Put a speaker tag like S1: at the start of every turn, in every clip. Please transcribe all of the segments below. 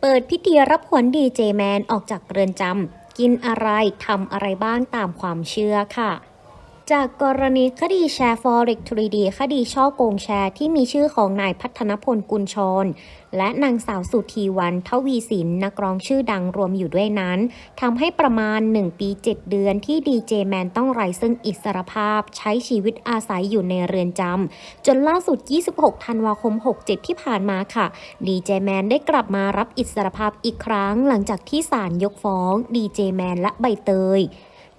S1: เปิดพิธีรับขวัญดีเจแมนออกจากเรือนจำกินอะไรทำอะไรบ้างตามความเชื่อค่ะ จากกรณีคดีแชร์ Forex 3D คดีช่อโกงแชร์ที่มีชื่อของนายพัฒนพลกุลชร และนางสาวสุธีวันทวีสินนักร้องชื่อดังรวมอยู่ด้วยนั้นทำให้ประมาณ 1 ปี 7 เดือนที่ดีเจแมนต้องไร้ซึ่งอิสรภาพ ใช้ชีวิตอาศัยอยู่ในเรือนจำจนล่าสุด 26 ธันวาคม 67 ที่ผ่านมาค่ะ ดีเจแมนได้กลับมารับอิสรภาพอีกครั้ง หลังจากที่ศาลยกฟ้องดีเจแมนและใบเตย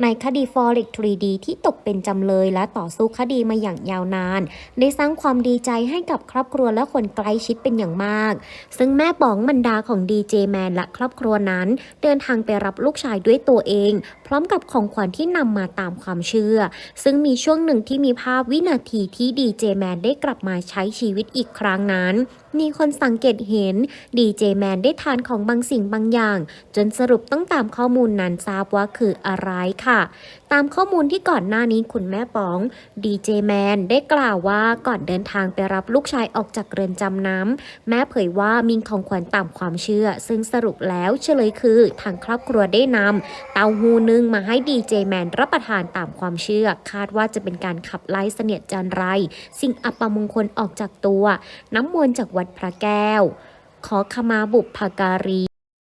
S1: ในคดี Forex 3D ที่ตกเป็นจำเลยและต่อสู้คดีมาอย่างยาวนาน ได้สร้างความดีใจให้กับครอบครัวและคนใกล้ชิดเป็นอย่างมาก ซึ่งแม่ป๋องบรรดาของดีเจแมนและครอบครัวนั้น เดินทางไปรับลูกชายด้วยตัวเอง พร้อมกับของขวัญที่นำมาตามความเชื่อ ซึ่งมีช่วงหนึ่งที่มีภาพวินาทีที่ดีเจแมนได้กลับมาใช้ชีวิตอีกครั้งนั้น มีคนสังเกตเห็นดีเจแมนได้ทานของบางสิ่งบางอย่าง จนสรุปต้องตามข้อมูลนั้นทราบว่าคืออะไรค่ะ ตามข้อมูลที่ก่อนหน้านี้คุณแม่ป๋องดีเจแมนได้กล่าวว่าก่อนเดินทางไปรับลูกชายออกจากเรือนจำน้ำแม่เผยว่ามีของขวัญตามความเชื่อ ซึ่งสรุปแล้วเฉลยคือทางครอบครัวได้นำเต้าหู้นึ่งมาให้ดีเจแมนรับประทานตามความเชื่อ คาดว่าจะเป็นการขับไล่เสนียดจันไร สิ่งอัปมงคลออกจากตัว น้ำมนต์จากววัดพระแก้ว ขอขมาบุพการี